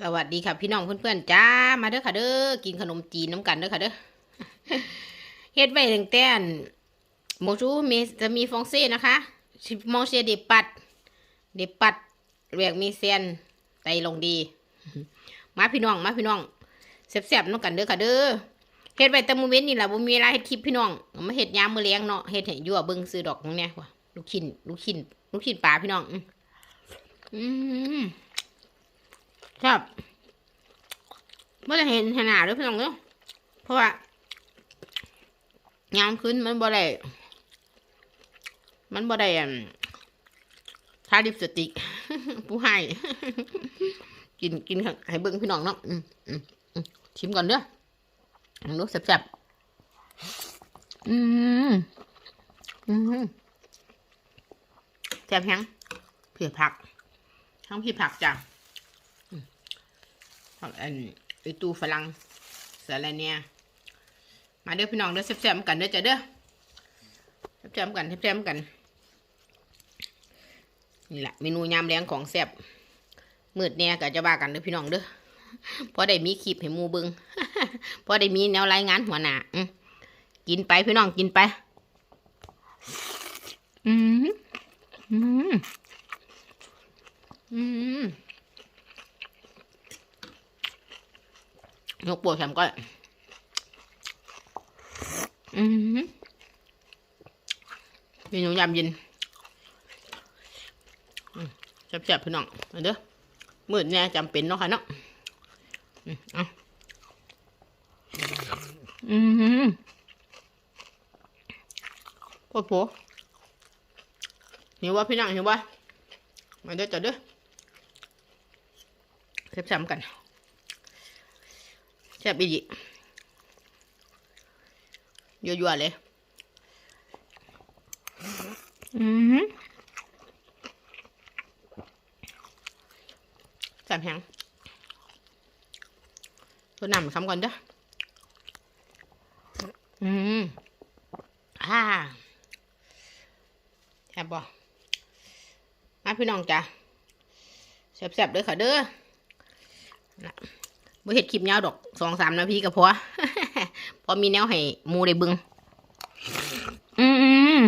สวัสดีค่ะพี่น้องเพื่อนๆจ้ามาเด้อค่ะเด้อกินขนมจีนน้ำกันเด้อค่ะเด้อเฮ็ดไว้ตั้งแต่โมจูเมจะมีฟองเซ่นะคะชิมองเซเดปัด เดปัดเรียกมีเซียนไตลงดี มาพี่น้องมาพี่น้องแซ่บๆน้ำกันเด้อค่ะเด้อเฮ็ดไว้แต่มื้อเว้นนี่แหละบ่มีเวลาเฮ็ดคลิปพี่น้องมาเฮ็ดยามมื้อแลงเนาะเฮ็ดให้ยั่วเบิ่งซื้อดอกตรงเนี้ยว่ะลูกชิ้นลูกชิ้นลูกชิ้นปลาพี่น้อง อืม ครับไม่ได้เห็นขนาดด้วยพี่น้องเนาะเพราะว่ายามขึ้นมันบ่ได้มันบ่ได้อั่นทาลิปสติกผู้ให้กินกินให้เบิ่งพี่น้องเนาะชิมก่อนเด้อลองดูแซ่บๆอืมอืมแซ่บแฮงเผีผักทั้งพี่ผักจ้ะ อันไอตูฝรั่งสาระเนี่ยมาเด้อพี่น้องเด้อแซ่บๆกันเด้อจ้ะเด้อแซ่บๆกันแซ่บๆกันนี่แหละเมนูยามแรงของแซ่บมืดเนี่ยก็จะว่ากันเด้อพี่น้องเด้อพอได้มีคลิปให้มูเบิงพอได้มีแนวรายงานหัวหน้ากินไปพี่น้องกินไป อืมอืมอืม ยกปวดแขมก็อืมเมนูยำเย็นแซ่บๆพี่น้องมาเด้อมืดเนี่ยจำเป็นเนาะค่ะเนาะอืมอาอืมโคตรโผหิววะพี่น้องหิววะมาเด้อจ้ะเด้อแซ่บๆกัน แซ่บอีกยั่วๆเลย อืมแซ่บแฮงตัวน้ำคำก่อนเด้อ อืมอ่าแซ่บบ่มาพี่น้องจ้ะแซ่บๆเด้อค่ะเด้อนะ บ่เฮ็ดคลิปยาวดอกสองสามนาทีก็พอพอมีแนวให้มูได้บึงอืม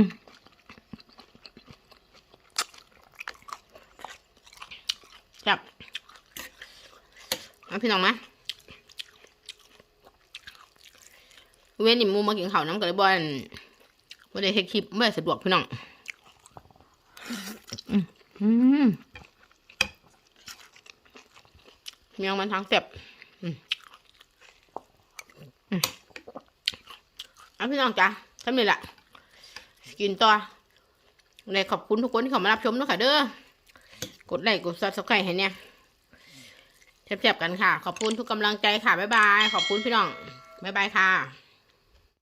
จับมาพี่น้องมาเว้นนี่มูมากินข้าวน้ำกันเลยบ่อนบ่ได้เฮ็ดคลิปได้สะดวกพี่น้องมอืมเมียงมันทั้งเจ็บ อะพี่น้องจ้ะทำนี่แหละกินต่อในขอบคุณทุกคนที่เข้ามารับชมนะค่ะเด้อกดไลค์กดซับสไครต์ให้เนี่ยแซ่บๆกันค่ะ ขอบคุณทุกกำลังใจค่ะ บ๊ายบาย ขอบคุณพี่น้อง บ๊ายบายค่ะ